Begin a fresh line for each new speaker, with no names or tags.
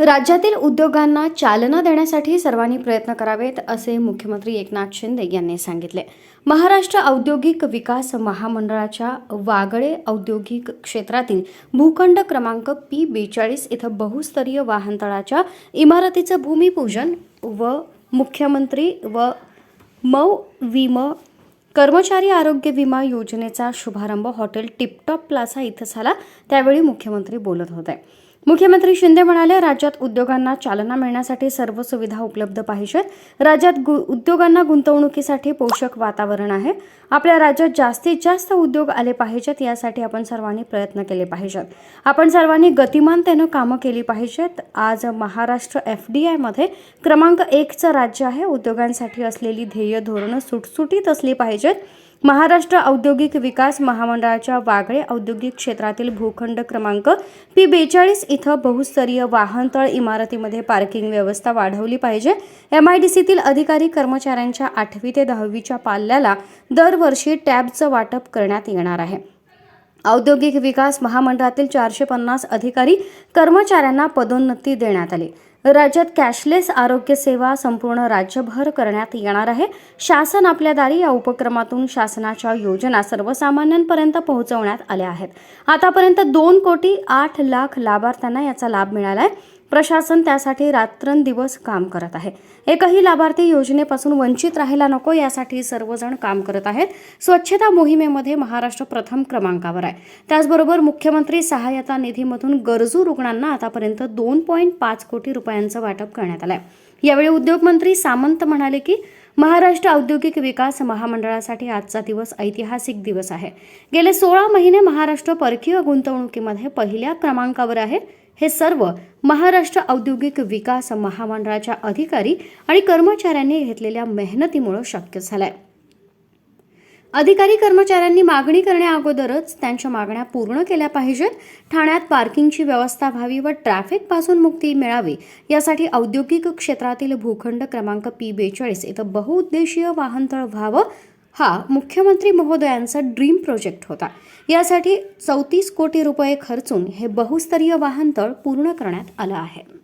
राज्यातील उद्योगांना चालना देण्यासाठी सर्वांनी प्रयत्न करावेत असे मुख्यमंत्री एकनाथ शिंदे यांनी सांगितले. महाराष्ट्र औद्योगिक विकास महामंडळाच्या वागळे औद्योगिक क्षेत्रातील भूखंड क्रमांक पी बेचाळीस इथं बहुस्तरीय वाहनतळाच्या इमारतीचं भूमिपूजन व मुख्यमंत्री व मऊ विम कर्मचारी आरोग्य विमा योजनेचा शुभारंभ हॉटेल टिपटॉप प्लाझा इथं झाला त्यावेळी मुख्यमंत्री बोलत होते. मुख्यमंत्री शिंदे म्हणाले राज्यात उद्योगांना चालना मिळण्यासाठी सर्व सुविधा उपलब्ध पाहिजेत. राज्यात गु उद्योगांना गुंतवणुकीसाठी पोषक वातावरण आहे. आपल्या राज्यात जास्तीत जास्त उद्योग आले पाहिजेत यासाठी आपण सर्वांनी प्रयत्न केले पाहिजेत. आपण सर्वांनी गतिमानतेनं कामं केली पाहिजेत. आज महाराष्ट्र एफ डी आयमध्ये क्रमांक एकचं राज्य आहे. उद्योगांसाठी असलेली ध्येय धोरणं सुटसुटीत असली पाहिजेत. महाराष्ट्र औद्योगिक विकास महामंडळाच्या वागळे औद्योगिक क्षेत्रातील भूखंड क्रमांक पी बेचाळीस इथं बहुस्तरीय वाहनतळ इमारतीमध्ये पार्किंग व्यवस्था वाढवली पाहिजे. एम आय डी सीतील अधिकारी कर्मचाऱ्यांच्या आठवी ते दहावीच्या पाल्याला दरवर्षी टॅबचं वाटप करण्यात येणार आहे. औद्योगिक विकास महामंडळातील चारशे पन्नास अधिकारी कर्मचाऱ्यांना पदोन्नती देण्यात आली. राज्यात कॅशलेस आरोग्य सेवा संपूर्ण राज्यभर करण्यात येणार आहे. शासन आपल्या दारी या उपक्रमातून शासनाच्या योजना सर्वसामान्यांपर्यंत पोहोचवण्यात आल्या आहेत. आतापर्यंत दोन कोटी आठ लाख लाभार्थ्यांना याचा लाभ मिळाला आहे. प्रशासन त्यासाठी रात्रंदिवस काम करत आहे. एकही लाभार्थी योजनेपासून वंचित राहायला नको यासाठी सर्वजण काम करत आहेत. स्वच्छता मोहिमेमध्ये महाराष्ट्र प्रथम क्रमांकावर आहे. त्याचबरोबर मुख्यमंत्री सहाय्यता निधीमधून गरजू रुग्णांना आतापर्यंत दोन पॉईंट पाच कोटी रुपयांचं वाटप करण्यात आलं आहे यावेळी उद्योगमंत्री सामंत म्हणाले की महाराष्ट्र औद्योगिक विकास महामंडळासाठी आजचा दिवस ऐतिहासिक दिवस आहे. गेले सोळा महिने महाराष्ट्र परकीय गुंतवणुकीमध्ये पहिल्या क्रमांकावर आहे. हे सर्व महाराष्ट्र औद्योगिक विकास महामंडळाच्या अधिकारी आणि कर्मचाऱ्यांनी घेतलेल्या मेहनतीमुळे शक्य झालंय. अधिकारी कर्मचाऱ्यांनी मागणी करण्याअगोदरच त्यांच्या मागण्या पूर्ण केल्या पाहिजेत. ठाण्यात पार्किंगची व्यवस्था व्हावी व ट्रॅफिकपासून मुक्ती मिळावी यासाठी औद्योगिक क्षेत्रातील भूखंड क्रमांक पी बेचाळीस इथं बहुउद्देशीय वाहनतळ व्हावं हा मुख्यमंत्री महोदयांचा ड्रीम प्रोजेक्ट होता. यासाठी चौतीस कोटी रुपये खर्चून हे बहुस्तरीय वाहनतळ पूर्ण करण्यात आलं आहे.